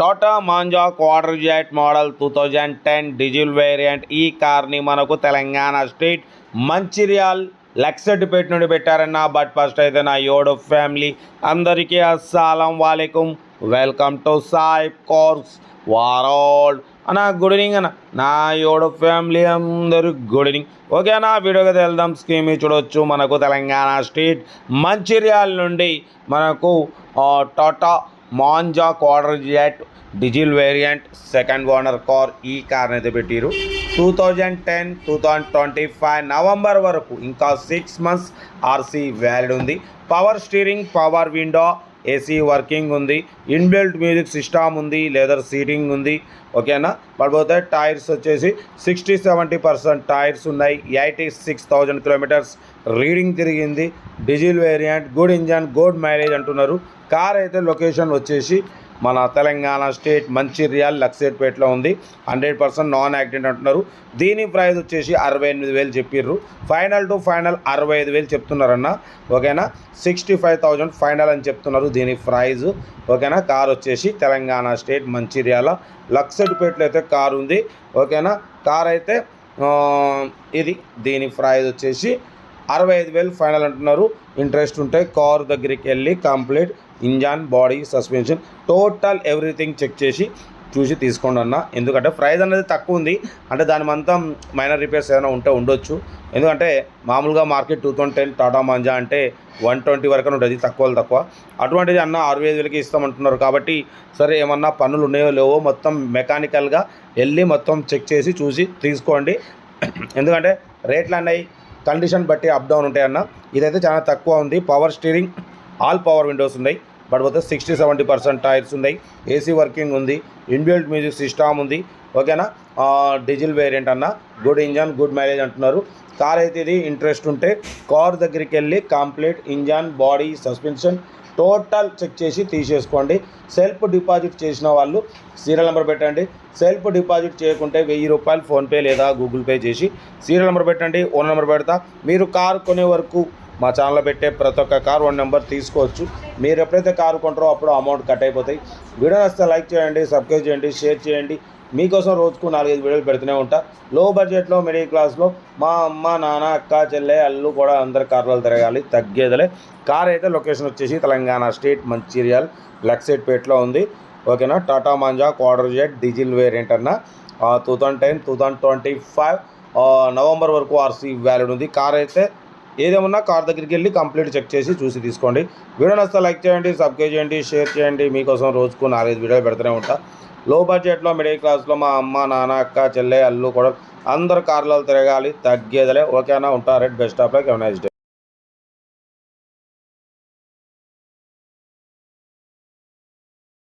Tata Manza Quadrajet model two thousand ten diesel variant ఈ కార్ని మనకు తెలంగాణ స్టేట్ మంచిర్యాల్ లక్సెట్పేట నుండి పెట్టారన్న. బట్ ఫస్ట్ అయితే నా యోడో ఫ్యామిలీ. అందరికీ అస్సలం వాలేకుం. వెల్కమ్ టు సాయిబ్ కోర్స్ వారోల్డ్ అన్న గుడ్ ఈవినింగ్ అన్న. నా యోడో ఫ్యామిలీ అందరూ గుడ్ ఈవినింగ్ ఓకే అన్న వీడియోకి వెళ్దాం. స్కీమ్ చూడొచ్చు. మనకు తెలంగాణ స్టేట్ మంచిర్యాల నుండి మనకు Tata Manza Quadrajet diesel variant second owner car ఈ కార్ని అయితే పెట్టిరు. Two thousand ten two thousand twenty five November వరకు ఇంకా సిక్స్ మంత్స్ ఆర్సీ వ్యాలిడ్ ఉంది. Power steering power window AC working ఉంది ఇన్బిల్ట్ మ్యూజిక్ సిస్టమ్ ఉంది లెదర్ సీటింగ్ ఉంది ఓకేనా పడిపోతే టైర్స్ వచ్చేసి సిక్స్టీ సెవెంటీ పర్సెంట్ టైర్స్ ఉన్నాయి eighty six thousand kilometres reading తిరిగింది diesel variant good engine good mileage అంటున్నారు. కార్ అయితే లొకేషన్ వచ్చేసి మన తెలంగాణ స్టేట్ మంచిర్యాల్ లక్సేట్పేటలో ఉంది. హండ్రెడ్ పర్సెంట్ నాన్ యాక్సిడెంట్ అంటున్నారు. దీని ప్రైస్ వచ్చేసి అరవై ఎనిమిది వేలు చెప్పిర్రు. ఫైనల్ టు ఫైనల్ అరవై ఐదు వేలు చెప్తున్నారన్న. ఓకేనా? సిక్స్టీ ఫైవ్ థౌజండ్ ఫైనల్ అని చెప్తున్నారు దీని ప్రైజ్ ఓకేనా? కార్ వచ్చేసి తెలంగాణ స్టేట్ మంచిర్యాల లక్సేట్పేటలో అయితే కారు ఉంది. ఓకేనా? కార్ అయితే ఇది దీని ప్రైజ్ వచ్చేసి అరవై ఐదు వేలు ఫైనల్ అంటున్నారు. ఇంట్రెస్ట్ ఉంటే కార్ దగ్గరికి వెళ్ళి complete engine body suspension total everything check చేసి చూసి తీసుకోండి అన్న. ఎందుకంటే ప్రైజ్ అనేది తక్కువ ఉంది. అంటే దాని మొత్తం మైనర్ రిపేర్స్ ఏదైనా ఉంటే ఉండొచ్చు. ఎందుకంటే మామూలుగా market two thousand ten Tata Manza అంటే వన్ ట్వంటీ వరకు ఉంటుంది. తక్కువ తక్కువ. అటువంటిది అన్న అరవై ఐదు వేలకి ఇస్తామంటున్నారు కాబట్టి సరే ఏమన్నా పనులు ఉన్నాయో లేవో మొత్తం మెకానికల్గా వెళ్ళి మొత్తం చెక్ చేసి చూసి తీసుకోండి. ఎందుకంటే రేట్లు అన్నాయి. కండిషన్ బట్టి అప్ డౌన్ ఉంటాయన్న ఇదైతే చాలా తక్కువ ఉంది. Power steering all power windows ఉన్నాయి. బట్ పోతే సిక్స్టీ సెవెంటీ పర్సెంట్ టైర్స్ ఉన్నాయి. ఏసీ వర్కింగ్ ఉంది. ఇన్బిల్ట్ మ్యూజిక్ సిస్టమ్ ఉంది. ఓకేనా డీజిల్ వేరియంట్ అన్న. గుడ్ ఇంజన్ గుడ్ మైలేజ్ అంటున్నారు. కార్ అయితే ఇది ఇంట్రెస్ట్ ఉంటే కార్ దగ్గరికి వెళ్ళి complete engine body suspension total check చేసి తీసేసుకోండి. సెల్ఫ్ డిపాజిట్ చేసిన వాళ్ళు సీరియల్ నెంబర్ పెట్టండి. సెల్ఫ్ డిపాజిట్ చేయకుంటే వెయ్యి రూపాయలు ఫోన్పే లేదా గూగుల్ పే చేసి సీరియల్ నెంబర్ పెట్టండి ఓన్ నెంబర్ పెడతా. మీరు కారు కొనే వరకు మా ఛానల్లో పెట్టే ప్రతి ఒక్క కార్ వన్ నెంబర్ తీసుకోవచ్చు. మీరు ఎప్పుడైతే కారు కొంటారో అప్పుడు అమౌంట్ కట్ అయిపోతాయి. వీడియో నచ్చితే లైక్ చేయండి సబ్స్క్రైబ్ చేయండి షేర్ చేయండి. మీకోసం రోజుకు నాలుగైదు వీడియోలు పెడుతూనే ఉంటా. లో బడ్జెట్లో మిడిల్ క్లాస్లో మా అమ్మ నాన్న అక్క చెల్లె అల్లు కూడా అందరు కార్లు తిరగాలి. తగ్గేదలే. కార్ అయితే లొకేషన్ వచ్చేసి తెలంగాణ స్టేట్ మంచిర్యాల్ లక్సేట్పేటలో ఉంది. ఓకేనా? Tata Manza Quadrajet diesel variant అన్న. Two thousand ten two thousand twenty five November వరకు ఆర్సీ వ్యాలిడ్ ఉంది. కార్ అయితే ఏదేమన్నా కార్ దగ్గరికి వెళ్ళి కంప్లీట్ చెక్ చేసి చూసి తీసుకోండి. వీడియో నచ్చితే లైక్ చేయండి సబ్స్క్రైబ్ చేయండి షేర్ చేయండి. మీకోసం రోజుకు నాలుగైదు వీడియోలు పెడుతూనే ఉంటా. లో బడ్జెట్లో మిడిల్ క్లాస్లో మా అమ్మ నాన్న అక్క చెల్లె అల్లు కూడా అందరు కార్లలో తిరగాలి తగ్గేదలే. ఓకేనా? ఉంటారు best of luck nice day.